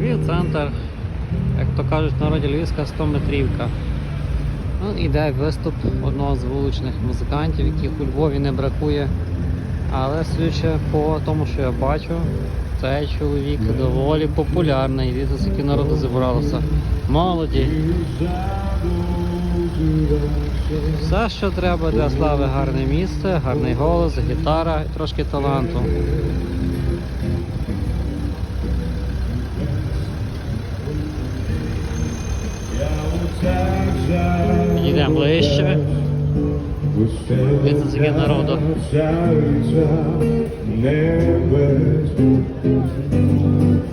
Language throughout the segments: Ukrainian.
Львів центр, як то кажуть в народі Львівська 100 метрівка. Ну, іде виступ одного з вуличних музикантів, яких у Львові не бракує. Але судячи по тому, що я бачу, цей чоловік доволі популярний. Дивіться, скільки народу зібралося. Молоді. Все, що треба для слави, гарне місце, гарний голос, гітара і трошки таланту. Підійдемо ближче. Дивіться, скільки народу.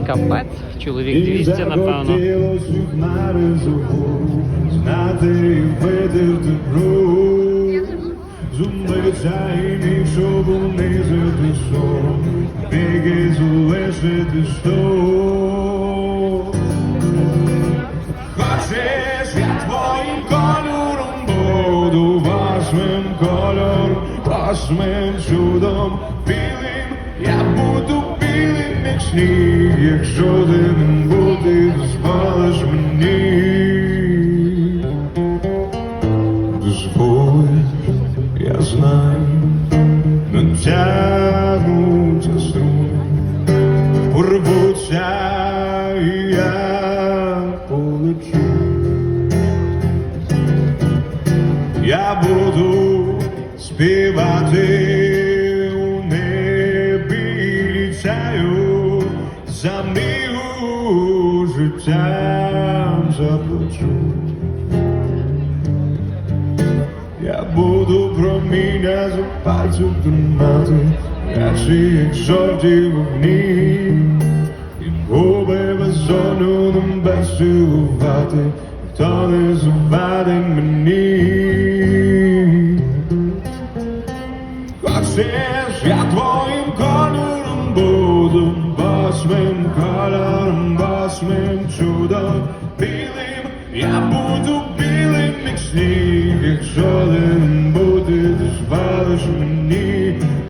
Капець, чоловік 200, напевно. Знати і видати бруд Звичайний, щоб унизити сон Біги залишити сто Хочеш, я твоїм кольором буду Вашим кольором, вашим чудом Білим, я буду білим, як сніг Якщо ти не спалиш мені Дозволь, я знаю, натягнуться струни Урвуться, і я Я буду співати у небі літаю За милу життям заплачу. Я буду проміння за пальцем тримати як жовті вогні. І губи безсонну нам цілувати Хто не завадить мені Хочеш, я твоїм кольором буду Восьмим кольором, восьмим чудом. Білим, я буду білим, як сніг Якщо ти не будеш, звалиш мене